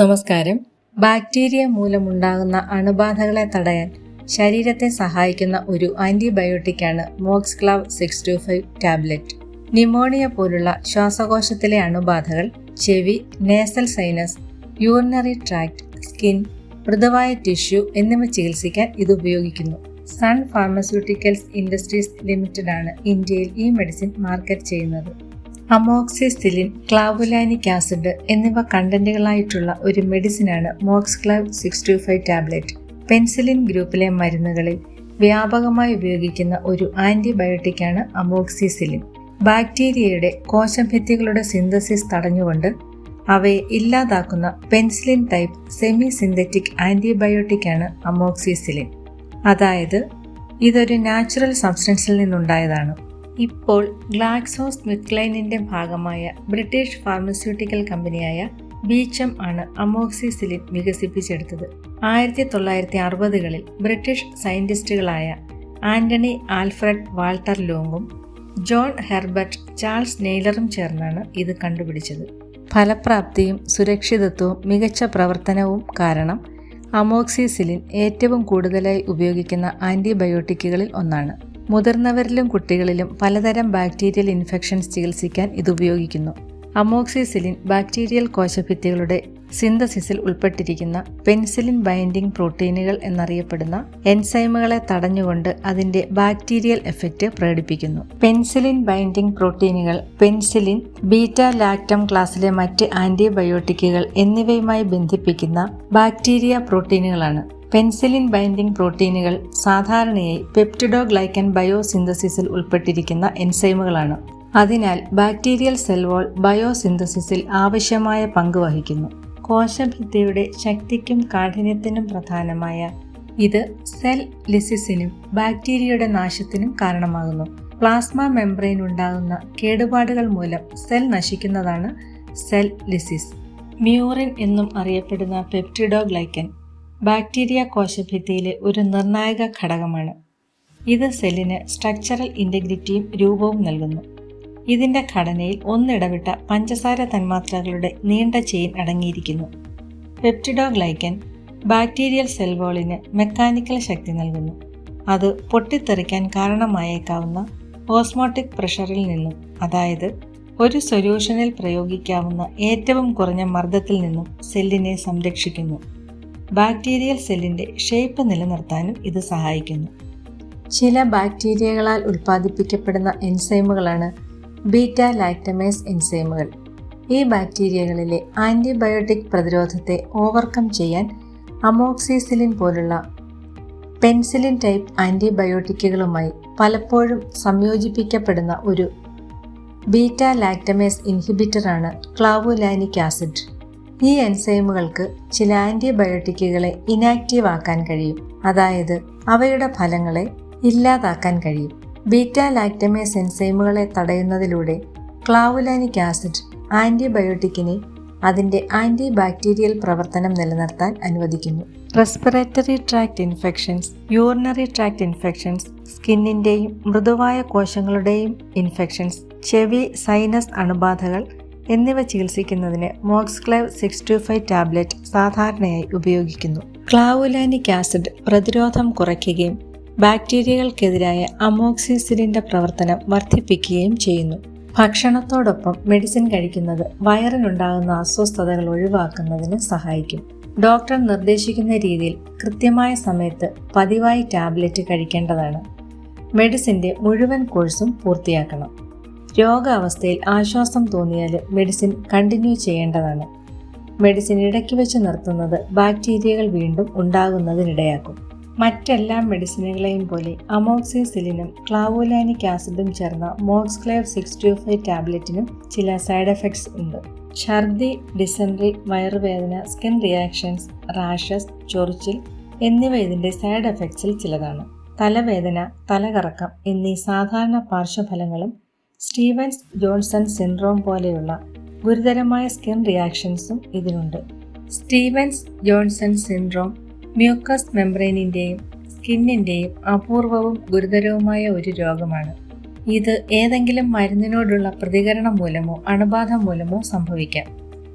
നമസ്കാരം. ബാക്ടീരിയ മൂലമുണ്ടാകുന്ന അണുബാധകളെ തടയാൻ ശരീരത്തെ സഹായിക്കുന്ന ഒരു ആന്റിബയോട്ടിക്കാണ് Moxclav six two five tablet. Pneumonia പോലുള്ള ശ്വാസകോശത്തിലെ അണുബാധകൾ ചെവി nasal sinus urinary tract skin മൃദുവായ ടിഷ്യൂ എന്നിവ ചികിത്സിക്കാൻ ഇത് ഉപയോഗിക്കുന്നു. സൺ ഫാർമസ്യൂട്ടിക്കൽസ് ഇൻഡസ്ട്രീസ് ലിമിറ്റഡാണ് ഇന്ത്യയിൽ ഈ മെഡിസിൻ മാർക്കറ്റ് ചെയ്യുന്നത്. അമോക്സിസിലിൻ ക്ലാവുലാനിക് ആസിഡ് എന്നിവ കണ്ടന്റുകളായിട്ടുള്ള ഒരു മെഡിസിനാണ് Moxclav six two five tablet. Penicillin ഗ്രൂപ്പിലെ മരുന്നുകളിൽ വ്യാപകമായി ഉപയോഗിക്കുന്ന ഒരു ആന്റിബയോട്ടിക്കാണ് അമോക്സിസിലിൻ ബാക്ടീരിയയുടെ കോശഭിത്തികളുടെ സിന്തസിസ് തടഞ്ഞുകൊണ്ട് അവയെ ഇല്ലാതാക്കുന്ന പെൻസിലിൻ ടൈപ്പ് സെമി സിന്തറ്റിക് ആന്റിബയോട്ടിക്കാണ് അമോക്സിസിലിൻ അതായത് ഇതൊരു നാച്ചുറൽ സബ്സ്റ്റൻസിൽ നിന്നുണ്ടായതാണ്. ഇപ്പോൾ ഗ്ലാക്സോസ് സ്മിത്ക്ലൈനിന്റെ ഭാഗമായ ബ്രിട്ടീഷ് ഫാർമസ്യൂട്ടിക്കൽ കമ്പനിയായ ബീച്ചം ആണ് അമോക്സിസിലിൻ വികസിപ്പിച്ചെടുത്തത്. ആയിരത്തി തൊള്ളായിരത്തി അറുപതുകളിൽ ബ്രിട്ടീഷ് സയന്റിസ്റ്റുകളായ ആന്റണി ആൽഫ്രഡ് വാൾട്ടർ ലോങ്ങും ജോൺ ഹെർബർട്ട് ചാൾസ് നെയ്ലറും ചേർന്നാണ് ഇത് കണ്ടുപിടിച്ചത്. ഫലപ്രാപ്തിയും സുരക്ഷിതത്വവും മികച്ച പ്രവർത്തനവും കാരണം അമോക്സിസിലിൻ ഏറ്റവും കൂടുതലായി ഉപയോഗിക്കുന്ന ആന്റിബയോട്ടിക്കുകളിൽ ഒന്നാണ്. മുതിർന്നവരിലും കുട്ടികളിലും പലതരം ബാക്ടീരിയൽ ഇൻഫെക്ഷൻസ് ചികിത്സിക്കാൻ ഇത് ഉപയോഗിക്കുന്നു. അമോക്സിസിലിൻ ബാക്ടീരിയൽ കോശഭിത്തികളുടെ സിന്തസിസിൽ ഉൾപ്പെട്ടിരിക്കുന്ന പെൻസിലിൻ ബൈൻഡിംഗ് പ്രോട്ടീനുകൾ എന്നറിയപ്പെടുന്ന എൻസൈമുകളെ തടഞ്ഞുകൊണ്ട് അതിന്റെ ബാക്ടീരിയൽ എഫക്റ്റ് പ്രകടിപ്പിക്കുന്നു. പെൻസിലിൻ ബൈൻഡിംഗ് പ്രോട്ടീനുകൾ പെൻസിലിൻ ബീറ്റ ലാക്ടം ക്ലാസ്സിലെ മറ്റ് ആന്റിബയോട്ടിക്കുകൾ എന്നിവയുമായി ബന്ധിപ്പിക്കുന്ന ബാക്ടീരിയ പ്രോട്ടീനുകളാണ്. പെൻസിലിൻ ബൈൻഡിംഗ് പ്രോട്ടീനുകൾ സാധാരണയായി പെപ്റ്റിഡോഗ്ലൈക്കൻ ബയോസിന്തസിസിൽ ഉൾപ്പെട്ടിരിക്കുന്ന എൻസൈമുകളാണ്. അതിനാൽ ബാക്ടീരിയൽ സെൽ വോൾ ബയോസിന്തസിസിൽ ആവശ്യമായ പങ്ക് വഹിക്കുന്നു. കോശഭിത്തിയുടെ ശക്തിക്കും കാഠിന്യത്തിനും പ്രധാനമായ ഇത് സെൽ ലിസിസിനും ബാക്ടീരിയയുടെ നാശത്തിനും കാരണമാകുന്നു. പ്ലാസ്മ മെംബ്രെയിൻ ഉണ്ടാകുന്ന കേടുപാടുകൾ മൂലം സെൽ നശിക്കുന്നതാണ് സെൽ ലിസിസ്. മ്യൂറിൻ എന്നും അറിയപ്പെടുന്ന പെപ്റ്റിഡോഗ്ലൈക്കൻ ബാക്ടീരിയ കോശഭിത്തിയിലെ ഒരു നിർണായക ഘടകമാണ്. ഇത് സെല്ലിന് സ്ട്രക്ചറൽ ഇന്റഗ്രിറ്റിയും രൂപവും നൽകുന്നു. ഇതിന്റെ ഘടനയിൽ ഒന്നിടവിട്ട പഞ്ചസാര തന്മാത്രകളുടെ നീണ്ട ചെയിൻ അടങ്ങിയിരിക്കുന്നു. പെപ്റ്റിഡോഗ്ലൈക്കൻ ബാക്ടീരിയൽ സെൽ വോളിന് മെക്കാനിക്കൽ ശക്തി നൽകുന്നു. അത് പൊട്ടിത്തെറിക്കാൻ കാരണമായേക്കാവുന്ന ഓസ്മോട്ടിക് പ്രഷറിൽ നിന്നും അതായത് ഒരു സൊല്യൂഷനിൽ പ്രയോഗിക്കാവുന്ന ഏറ്റവും കുറഞ്ഞ മർദ്ദത്തിൽ നിന്നും സെല്ലിനെ സംരക്ഷിക്കുന്നു. ബാക്ടീരിയൽ സെല്ലിന്റെ ഷേപ്പ് നിലനിർത്താനും ഇത് സഹായിക്കുന്നു. ചില ബാക്ടീരിയകളാൽ ഉൽപ്പാദിപ്പിക്കപ്പെടുന്ന എൻസൈമുകളാണ് ബീറ്റ ലാക്ടമേസ് എൻസൈമുകൾ. ഈ ബാക്ടീരിയകളിലെ ആന്റിബയോട്ടിക് പ്രതിരോധത്തെ ഓവർകം ചെയ്യാൻ അമോക്സിസിലിൻ പോലുള്ള പെൻസിലിൻ ടൈപ്പ് ആന്റിബയോട്ടിക്കുകളുമായി പലപ്പോഴും സംയോജിപ്പിക്കപ്പെടുന്ന ഒരു ബീറ്റ ലാക്ടമേസ് ഇൻഹിബിറ്ററാണ് ക്ലാവുലാനിക് ആസിഡ്. ഈ എൻസൈമുകൾക്ക് ചില ആന്റിബയോട്ടിക്കുകളെ ഇനാക്റ്റീവ് ആക്കാൻ കഴിയും. അതായത് അവയുടെ ഫലങ്ങളെ ഇല്ലാതാക്കാൻ കഴിയും. ബീറ്റ ലാക്ടമേസ് എൻസൈമുകളെ തടയുന്നതിലൂടെ ക്ലാവുലാനിക് ആസിഡ് ആന്റിബയോട്ടിക്കിനെ അതിന്റെ ആന്റി ബാക്ടീരിയൽ പ്രവർത്തനം നിലനിർത്താൻ അനുവദിക്കുന്നു. Respiratory tract infections urinary tract infections സ്കിന്നിന്റെയും മൃദുവായ കോശങ്ങളുടെയും ഇൻഫെക്ഷൻസ് ചെവി സൈനസ് അണുബാധകൾ എന്നിവ ചികിത്സിക്കുന്നതിന് Moxclav six two five tablet സാധാരണയായി ഉപയോഗിക്കുന്നു. ക്ലാവുലാനിക് ആസിഡ് പ്രതിരോധം കുറയ്ക്കുകയും ബാക്ടീരിയകൾക്കെതിരായ അമോക്സിസിലിന്റെ പ്രവർത്തനം വർദ്ധിപ്പിക്കുകയും ചെയ്യുന്നു. ഭക്ഷണത്തോടൊപ്പം മെഡിസിൻ കഴിക്കുന്നത് വയറിനുണ്ടാകുന്ന അസ്വസ്ഥതകൾ ഒഴിവാക്കുന്നതിന് സഹായിക്കും. ഡോക്ടർ നിർദ്ദേശിക്കുന്ന രീതിയിൽ കൃത്യമായ സമയത്ത് പതിവായി ടാബ്ലറ്റ് കഴിക്കേണ്ടതാണ്. മെഡിസിന്റെ മുഴുവൻ കോഴ്സും പൂർത്തിയാക്കണം. രോഗാവസ്ഥയിൽ ആശ്വാസം തോന്നിയാൽ മെഡിസിൻ കണ്ടിന്യൂ ചെയ്യേണ്ടതാണ്. മെഡിസിൻ ഇടയ്ക്ക് വെച്ച് നിർത്തുന്നത് ബാക്ടീരിയകൾ വീണ്ടും ഉണ്ടാകുന്നതിനിടയാക്കും. മറ്റെല്ലാ മെഡിസിനുകളെയും പോലെ അമോക്സിസിലിനും ക്ലാവോലാനിക് ആസിഡും ചേർന്ന മോക്സ്ക്ലേവ് സിക്സ് ടു ഫൈവ് ടാബ്ലറ്റിനും ചില സൈഡ് എഫക്ട്സ് ഉണ്ട്. ഛർദി ഡിസെൻട്രി വയറുവേദന സ്കിൻ റിയാക്ഷൻസ് റാഷസ് ചൊറിച്ചിൽ എന്നിവ ഇതിന്റെ സൈഡ് എഫക്ട്സിൽ ചിലതാണ്. തലവേദന തലകറക്കം എന്നീ സാധാരണ പാർശ്വഫലങ്ങളും സ്റ്റീവൻസ് ജോൺസൺ സിൻഡ്രോം പോലെയുള്ള ഗുരുതരമായ സ്കിൻ റിയാക്ഷൻസും ഇതിനുണ്ട്. സ്റ്റീവൻസ് ജോൺസൺ സിൻഡ്രോം മ്യൂക്കസ് മെംബ്രെയിനിന്റെയും സ്കിന്നിന്റെയും അപൂർവവും ഗുരുതരവുമായ ഒരു രോഗമാണ്. ഇത് ഏതെങ്കിലും മരുന്നിനോടുള്ള പ്രതികരണം മൂലമോ അണുബാധ മൂലമോ സംഭവിക്കാം.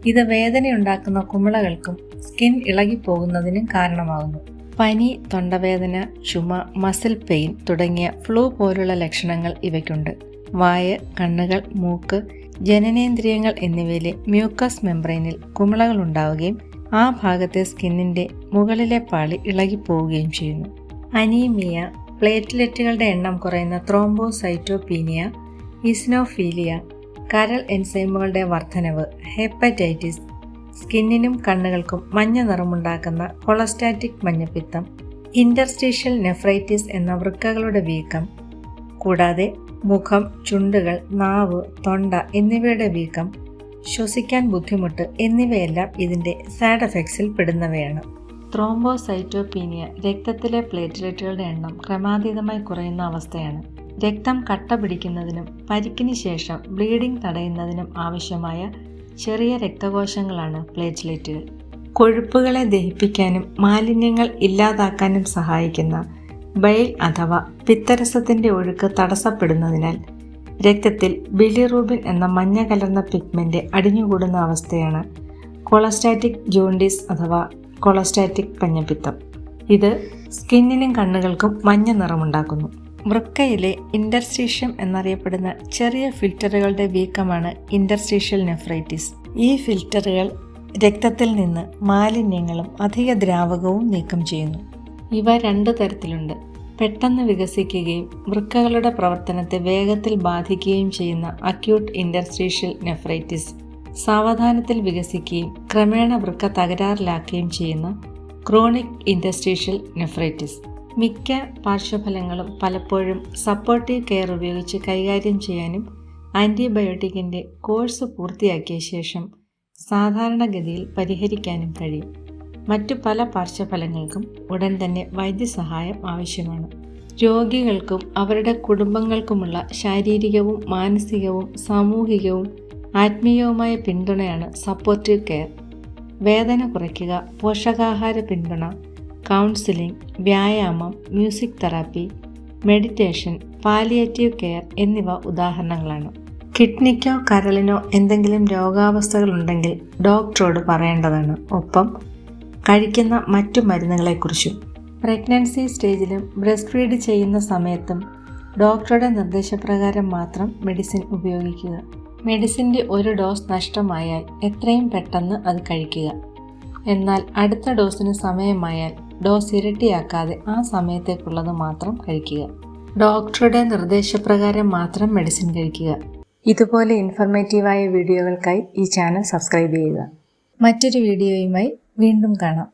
ഇത് വേദനയുണ്ടാക്കുന്ന കുമിളകൾക്കും സ്കിൻ ഇളകിപ്പോകുന്നതിനും കാരണമാകുന്നു. പനി തൊണ്ടവേദന ചുമ മസിൽ പെയിൻ തുടങ്ങിയ ഫ്ലൂ പോലുള്ള ലക്ഷണങ്ങൾ ഇവയ്ക്കുണ്ട്. വായ കണ്ണുകൾ മൂക്ക് ജനനേന്ദ്രിയങ്ങൾ എന്നിവയിലെ മ്യൂക്കസ് മെംബ്രൈനിൽ കുമിളകൾ ഉണ്ടാവുകയും ആ ഭാഗത്തെ സ്കിന്നിന്റെ മുകളിലെ പാളി ഇളകിപ്പോവുകയും ചെയ്യുന്നു. അനീമിയ പ്ലേറ്റ്ലെറ്റുകളുടെ എണ്ണം കുറയുന്ന ത്രോംബോസൈറ്റോപീനിയ ഇസ്നോഫീലിയ കരൾ എൻസൈമുകളുടെ വർധനവ് ഹെപ്പറ്റൈറ്റിസ് സ്കിന്നിനും കണ്ണുകൾക്കും മഞ്ഞ നിറമുണ്ടാക്കുന്ന കൊളസ്റ്റാറ്റിക് മഞ്ഞപ്പിത്തം ഇന്റർസ്റ്റീഷ്യൽ നെഫ്രൈറ്റിസ് എന്ന വൃക്കകളുടെ വീക്കം കൂടാതെ മുഖം ചുണ്ടുകൾ നാവ് തൊണ്ട എന്നിവയുടെ വീക്കം ശ്വസിക്കാൻ ബുദ്ധിമുട്ട് എന്നിവയെല്ലാം ഇതിന്റെ സൈഡ് എഫക്ട്സിൽ പെടുന്നവയാണ്. ത്രോംബോസൈറ്റോപീനിയ രക്തത്തിലെ പ്ലേറ്റ്ലെറ്റുകളുടെ എണ്ണം ക്രമാതീതമായി കുറയുന്ന അവസ്ഥയാണ്. രക്തം കട്ട പിടിക്കുന്നതിനും പരിക്കിന് ശേഷം ബ്ലീഡിംഗ് തടയുന്നതിനും ആവശ്യമായ ചെറിയ രക്തകോശങ്ങളാണ് പ്ലേറ്റ്ലെറ്റുകൾ കൊഴുപ്പുകളെ ദഹിപ്പിക്കാനും മാലിന്യങ്ങൾ ഇല്ലാതാക്കാനും സഹായിക്കുന്ന ബൈൽ അഥവാ പിത്തരസത്തിന്റെ ഒഴുക്ക് തടസ്സപ്പെടുന്നതിനാൽ രക്തത്തിൽ ബിലിറൂബിൻ എന്ന മഞ്ഞ കലർന്ന പിഗ്മെന്റ് അടിഞ്ഞുകൂടുന്ന അവസ്ഥയാണ് കൊളസ്റ്റാറ്റിക് ജോണ്ടിസ് അഥവാ കൊളസ്റ്റാറ്റിക് പഞ്ഞപ്പിത്തം. ഇത് സ്കിന്നിനും കണ്ണുകൾക്കും മഞ്ഞ നിറമുണ്ടാക്കുന്നു. വൃക്കയിലെ ഇന്റർസ്റ്റീഷ്യം എന്നറിയപ്പെടുന്ന ചെറിയ ഫിൽറ്ററുകളുടെ വീക്കമാണ് ഇന്റർസ്റ്റീഷ്യൽ നെഫ്രൈറ്റിസ്. ഈ ഫിൽറ്ററുകൾ രക്തത്തിൽ നിന്ന് മാലിന്യങ്ങളും അധിക ദ്രാവകവും നീക്കം ചെയ്യുന്നു. ഇവ രണ്ട് തരത്തിലുണ്ട്. പെട്ടെന്ന് വികസിക്കുകയും വൃക്കകളുടെ പ്രവർത്തനത്തെ വേഗത്തിൽ ബാധിക്കുകയും ചെയ്യുന്ന അക്യൂട്ട് ഇൻഡസ്ട്രീഷ്യൽ നെഫ്രൈറ്റിസ് സാവധാനത്തിൽ വികസിക്കുകയും ക്രമേണ വൃക്ക തകരാറിലാക്കുകയും ചെയ്യുന്ന ക്രോണിക് ഇൻഡസ്ട്രീഷ്യൽ നെഫ്രൈറ്റിസ് മിക്ക പാർശ്വഫലങ്ങളും പലപ്പോഴും സപ്പോർട്ടീവ് കെയർ ഉപയോഗിച്ച് കൈകാര്യം ചെയ്യാനും ആന്റിബയോട്ടിക്കിന്റെ കോഴ്സ് പൂർത്തിയാക്കിയ ശേഷം സാധാരണഗതിയിൽ പരിഹരിക്കാനും കഴിയും. മറ്റു പല പാർശ്വഫലങ്ങൾക്കും ഉടൻ തന്നെ വൈദ്യസഹായം ആവശ്യമാണ്. രോഗികൾക്കും അവരുടെ കുടുംബങ്ങൾക്കുമുള്ള ശാരീരികവും മാനസികവും സാമൂഹികവും ആത്മീയവുമായ പിന്തുണയാണ് സപ്പോർട്ടീവ് കെയർ വേദന കുറയ്ക്കുക പോഷകാഹാര പിന്തുണ കൗൺസിലിംഗ് വ്യായാമം music therapy meditation palliative care എന്നിവ ഉദാഹരണങ്ങളാണ്. കിഡ്നിക്കോ കരളിനോ എന്തെങ്കിലും രോഗാവസ്ഥകളുണ്ടെങ്കിൽ ഡോക്ടറോട് പറയേണ്ടതാണ്. ഒപ്പം കഴിക്കുന്ന മറ്റു മരുന്നുകളെക്കുറിച്ചും പ്രഗ്നൻസി സ്റ്റേജിലും ബ്രസ്റ്റ് ഫീഡ് ചെയ്യുന്ന സമയത്തും ഡോക്ടറുടെ നിർദ്ദേശപ്രകാരം മാത്രം മെഡിസിൻ ഉപയോഗിക്കുക. മെഡിസിന്റെ ഒരു ഡോസ് നഷ്ടമായാൽ എത്രയും പെട്ടെന്ന് അത് കഴിക്കുക. എന്നാൽ അടുത്ത ഡോസിന് സമയമായാൽ ഡോസ് ഇരട്ടിയാക്കാതെ ആ സമയത്തേക്കുള്ളത് മാത്രം കഴിക്കുക. ഡോക്ടറുടെ നിർദ്ദേശപ്രകാരം മാത്രം മെഡിസിൻ കഴിക്കുക. ഇതുപോലെ ഇൻഫർമേറ്റീവായ വീഡിയോകൾക്കായി ഈ ചാനൽ സബ്സ്ക്രൈബ് ചെയ്യുക. മറ്റൊരു വീഡിയോയുമായി വീണ്ടും കാണാം.